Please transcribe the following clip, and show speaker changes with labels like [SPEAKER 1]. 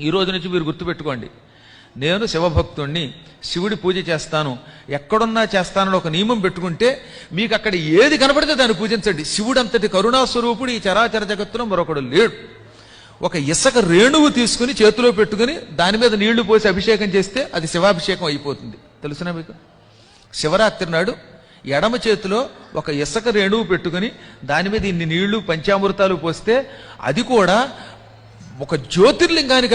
[SPEAKER 1] ఈ రోజు నుంచి మీరు గుర్తుపెట్టుకోండి. నేను శివభక్తుణ్ణి శివుడి పూజ చేస్తాను. ఎక్కడున్నా చేస్తానని ఒక నియమం పెట్టుకుంటే మీకు అక్కడ ఏది కనపడితే దాన్ని పూజించండి. శివుడు అంతటి కరుణాస్వరూపుడు ఈ చరాచర జగత్తులో మరొకడు లేడు. ఒక ఇసక రేణువు తీసుకుని చేతిలో పెట్టుకుని దాని మీద నీళ్ళు పోసి అభిషేకం చేస్తే అది శివాభిషేకం అయిపోతుంది. తెలుసునా మీకు? శివరాత్రి నాడు ఎడమ చేతిలో ఒక ఇసక రేణువు పెట్టుకుని దాని మీద ఇన్ని నీళ్ళు పంచామృతాలు పోస్తే అది కూడా ఒక జ్యోతిర్లింగానికి